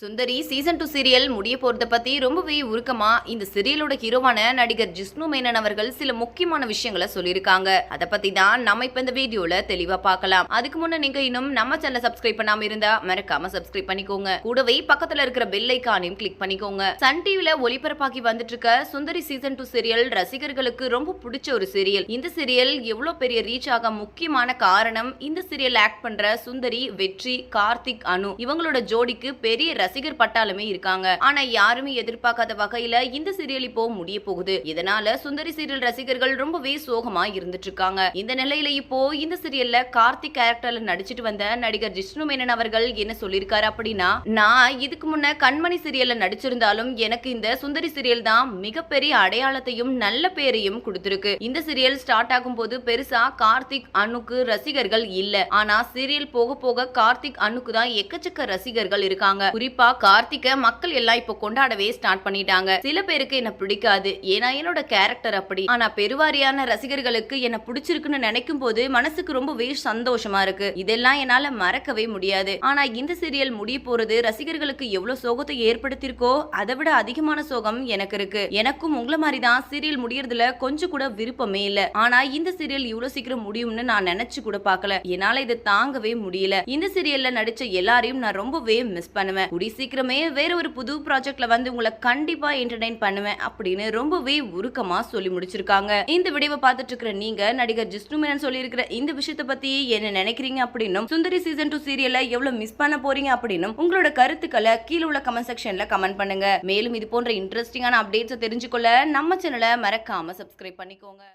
சுந்தரி season two serial முடிய போகிறத பற்றி ரொம்பவே உருக்கமா இந்த சீரியலோட ஹீரோவான நடிகர் ஜிஷ்ணு மேனன் அவர்கள் சில முக்கியமான விஷயங்களை சொல்லியிருக்காங்க. அதை பத்தி தான் நம்ம இப்போ இந்த வீடியோல தெளிவா பார்க்கலாம். அதுக்கு முன்ன நீங்க இன்னும் நம்ம சேனல் சப்ஸ்கிரைப் பண்ணாம இருந்தா மறக்காம சப்ஸ்கிரைப் பண்ணிக்கோங்க. கூடவே பக்கத்துல இருக்கிற பெல் ஐக்கானையும் கிளிக் பண்ணிக்கோங்க. சன் டிவில ஒளிபரப்பாக்கி வந்துட்டு இருக்க சுந்தரி சீசன் டூ சீரியல் ரசிகர்களுக்கு ரொம்ப பிடிச்ச ஒரு சீரியல் இந்த சீரியல் எவ்வளவு பெரிய ரீச் ஆக முக்கியமான காரணம் இந்த சீரியல் ஆக்ட் பண்ற சுந்தரி வெற்றி கார்த்திக் அனு இவங்களோட ஜோடிக்கு பெரிய ரசிகர் பட்டாலுமே இருக்காங்க. ஆனா யாருமே எதிர்பார்க்காத வகையில இந்த சீரியல் இப்போ முடிய போகுது. இதனால சுந்தரி சீரியல் ரசிகர்கள் ரொம்பவே சோகமா இருந்துட்டு இருக்காங்க இந்த நிலையில இப்போ இந்த சீரியல்ல கார்த்திக் கேரக்டர்ல நடிச்சிட்டு வந்த நடிகர் ஜிஷ்ணு மேனன் அவர்கள் என்ன சொல்லியிருக்காரு அப்படின்னா நான் இதுக்கு முன்ன கண்மணி சீரியல்ல நடிச்சிருந்தாலும் எனக்கு இந்த சுந்தரி சீரியல் தான் மிகப்பெரிய அடையாளத்தையும் நல்ல பேரையும் கொடுத்திருக்கு. இந்த சீரியல் ஸ்டார்ட் ஆகும் போது பெருசா கார்த்திக் அனுக்கு ரசிகர்கள் இல்ல. ஆனா சீரியல் போக போக கார்த்திக் அனுக்கு தான் எக்கச்சக்க ரசிகர்கள் இருக்காங்க. குறிப்பா கார்த்திகை மக்கள் எல்லாம் இப்போ கொண்டாடவே ஸ்டார்ட் பண்ணிட்டாங்க. சில பேருக்கு என்ன பிடிக்காது. ஏன்னா என்னோட கேரக்டர் அப்படி. ஆனா பெருவாரியான ரசிகர்களுக்கு என்ன பிடிச்சிருக்குன்னு நினைக்கும் போது மனசுக்கு ரொம்பவே சந்தோஷமா இருக்கு. இதெல்லாம் என்னால மறக்கவே முடியாது. ஆனா இந்த சீரியல் முடிய போறது ரசிகர்களுக்கு எவ்வளவு சோகத்தை ஏற்படுத்தியிருக்கோ அதை விட அதிகமான சோகம் எனக்கு இருக்கு. எனக்கும் உங்களை மாதிரி தான் சீரியல் முடியறதுல கொஞ்சம் கூட விருப்பமே இல்ல. ஆனா இந்த சீரியல் இவ்வளவு சீக்கிரம் முடியும்னு நான் நினைச்சு கூட பாக்கல என்னால இதை தாங்கவே முடியல. இந்த சீரியல்ல நடிச்ச எல்லாரையும் நான் ரொம்பவே மிஸ் பண்ணுவேன். கூடி சீக்கிரமே வேற ஒரு புது ப்ராஜெக்ட்ல வந்து உங்களை கண்டிப்பா என்டர்டைன் பண்ணுவேன் அப்படின்னு ரொம்பவே உருக்கமா சொல்லி முடிச்சிருக்காங்க. இந்த வீடியோவை பார்த்துட்டு இருக்கிற நீங்க நடிகர் ஜிஷ்ணு மேனன் சொல்லியிருக்கிற இந்த விஷயத்த பத்தி என்ன நினைக்கிறீங்க அப்படின்னும் சுந்தரி சீசன் டூ சீரியல்ல எவ்வளவு மிஸ் பண்ண போறீங்க அப்படின்னும் உங்களோட கருத்துக்களை கீழே உள்ள கமெண்ட் செக்ஷன்ல கமெண்ட் பண்ணுங்க. மேலும் இது போன்ற இன்ட்ரெஸ்டிங்கான அப்டேட்ஸை தெரிஞ்சுக்கொள்ள நம்ம சேனலை மறக்காம சப்ஸ்கிரைப் பண்ணிக்கோங்க.